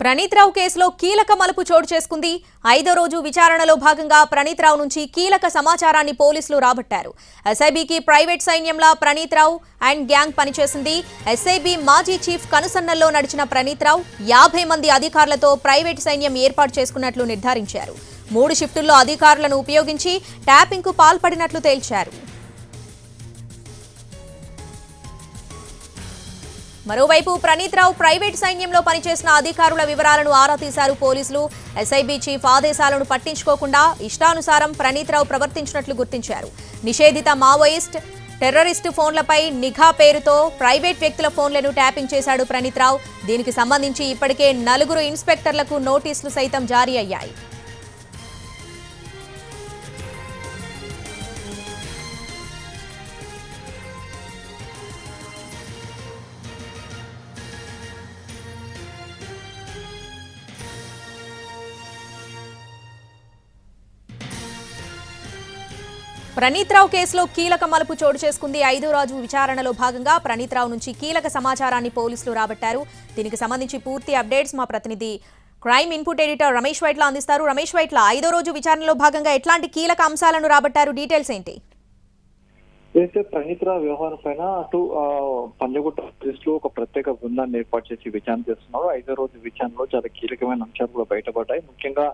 ప్రణీత్ రావు కేసులో కీలక మలుపు చోటు చేసుకుంది. ఐదో రోజు విచారణలో భాగంగా ప్రణీత్ రావు నుంచి కీలక సమాచారాన్ని పోలీసులు రాబట్టారు. ఎస్ఐబికి ప్రైవేట్ సైన్యంలా ప్రణీత్ రావు అండ్ గ్యాంగ్ పనిచేసింది. ఎస్ఐబి మాజీ చీఫ్ కనుసన్నల్లో నడిచిన ప్రణీత్ రావు యాభై మంది అధికారులతో ప్రైవేట్ సైన్యం ఏర్పాటు చేసుకున్నట్లు నిర్ధారించారు. మూడు షిఫ్టుల్లో అధికారులను ఉపయోగించి ట్యాపింగ్కు పాల్పడినట్లు తేల్చారు. మరోవైపు ప్రణీత్ రావు ప్రైవేట్ సైన్యంలో పనిచేసిన అధికారుల వివరాలను ఆరా తీశారు పోలీసులు. ఎస్ఐబి చీఫ్ ఆదేశాలను పట్టించుకోకుండా ఇష్టానుసారం ప్రణీత్ రావు ప్రవర్తించినట్లు గుర్తించారు. నిషేధిత మావోయిస్ట్ టెర్రరిస్ట్ ఫోన్లపై నిఘా పేరుతో ప్రైవేట్ వ్యక్తుల ఫోన్లను ట్యాపింగ్ చేశాడు ప్రణీత్ రావు. దీనికి సంబంధించి ఇప్పటికే నలుగురు ఇన్స్పెక్టర్లకు నోటీసులు సైతం జారీ అయ్యాయి. రావు కేసులో కీలక మలుపు చోటు చేసుకుంది ఐదో రోజు విచారణలో భాగంగా ప్రణీత్ రావు నుంచి కీలక సమాచారాన్ని పోలీసులు రాబట్టారు. దీనికి సంబంధించి పూర్తి అప్డేట్స్ మా ప్రతినిధి crime input editor Ramesh Vaitla అందిస్తారు. రమేష్ వైట్ల ఐదో రోజు విచారణలో భాగంగా ఎట్లాంటి కీలక అంశాలను రాబట్టారు? డీటెయిల్స్ ఏంటి? అయితే ప్రణీత్ వ్యవహారం పైన అటు పంజగుట్ట పోలీసులు ఒక ప్రత్యేక బృందాన్ని ఏర్పాటు చేసి విచారణ చేస్తున్నారు. ఐదో రోజు విచారణలో చాలా కీలకమైన అంశాలు కూడా బయటపడ్డాయి. ముఖ్యంగా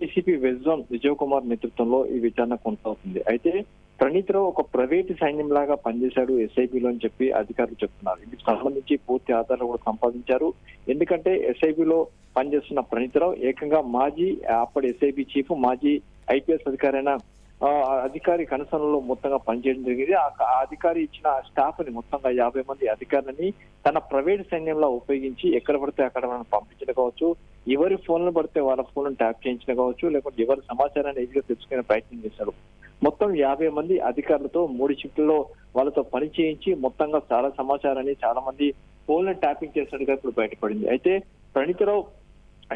డీసీపీ వెజ్జోన్ విజయ్ కుమార్ నేతృత్వంలో ఈ విచారణ కొనసాగుతుంది. అయితే ప్రణీత్ రావు ఒక ప్రైవేట్ సైన్యం లాగా పనిచేశాడు ఎస్ఐబిలో అని చెప్పి అధికారులు చెప్తున్నారు. ఇందుకు సంబంధించి పూర్తి ఆధారాలు కూడా సంపాదించారు. ఎందుకంటే ఎస్ఐబిలో పనిచేస్తున్న ప్రణీత్ రావు ఏకంగా మాజీ అప్పటి ఎస్ఐబి చీఫ్ మాజీ ఐపీఎస్ అధికారైన ఆ అధికారి కనసనలో మొత్తంగా పనిచేయడం జరిగింది. ఆ ఆ అధికారి ఇచ్చిన స్టాఫ్ని మొత్తంగా యాభై మంది అధికారులని తన ప్రైవేట్ సైన్యంలో ఉపయోగించి ఎక్కడ పడితే అక్కడ మనం పంపించడం కావచ్చు ఎవరి ఫోన్లు పడితే వాళ్ళ ఫోన్ ట్యాప్ చేయించడం కావచ్చు లేకుంటే ఎవరి సమాచారాన్ని ఈజీగా తెలుసుకునే ప్రయత్నం చేశారు. మొత్తం యాభై మంది అధికారులతో మూడు షిఫ్టుల్లో వాళ్ళతో పని చేయించి మొత్తంగా చాలా సమాచారాన్ని చాలా మంది ఫోన్లను ట్యాపింగ్ చేసినట్టుగా ఇప్పుడు బయటపడింది. అయితే ప్రణీతరావు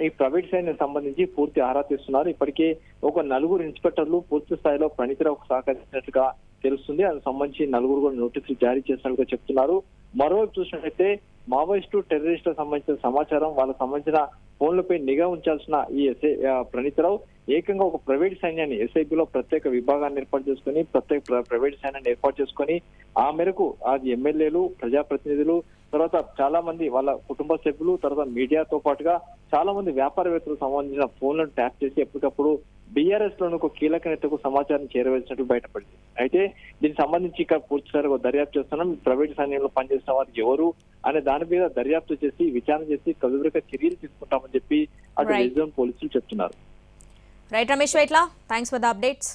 ఈ ప్రైవేట్ సైన్యం సంబంధించి పూర్తి ఆరా తీస్తున్నారు. ఇప్పటికే ఒక నలుగురు ఇన్స్పెక్టర్లు పూర్తి స్థాయిలో ప్రణీతరావుకు సహకరించినట్టుగా తెలుస్తుంది. అందుకు సంబంధించి నలుగురు కూడా నోటీసులు జారీ చేసినట్టుగా చెప్తున్నారు. మరోవైపు చూసినట్లయితే మావోయిస్టు టెర్రరిస్టులకు సంబంధించిన సమాచారం వాళ్ళకు సంబంధించిన ఫోన్లపై నిఘా ఉంచాల్సిన ఈ ఎస్ఐ ప్రణీతరావు ఏకంగా ఒక ప్రైవేట్ సైన్యాన్ని ఎస్ఐబిలో ప్రత్యేక విభాగాన్ని ఏర్పాటు చేసుకుని ప్రత్యేక ప్ర- ప్రైవేట్ సైన్యాన్ని ఏర్పాటు చేసుకొని ఆ మేరకు అది ఎమ్మెల్యేలు ప్రజాప్రతినిధులు తర్వాత చాలా మంది వాళ్ళ కుటుంబ సభ్యులు తర్వాత మీడియాతో పాటుగా చాలా మంది వ్యాపారవేత్తలకు సంబంధించిన ఫోన్లను ట్యాప్ చేసి ఎప్పటికప్పుడు బీఆర్ఎస్లోని ఒక కీలక నేతకు సమాచారం చేరవేసినట్టు బయటపడింది. అయితే దీనికి సంబంధించి ఇక్కడ పూర్తి స్థాయిలో దర్యాప్తు చేస్తున్నాం. ప్రైవేట్ సైన్యంలో పనిచేసిన వారు ఎవరు అనే దాని మీద దర్యాప్తు చేసి విచారణ చేసి తదుపరిగా చర్యలు తీసుకుంటామని చెప్పి అటు పోలీసులు చెప్తున్నారు. Right Ramesh Vaitla thanks for the updates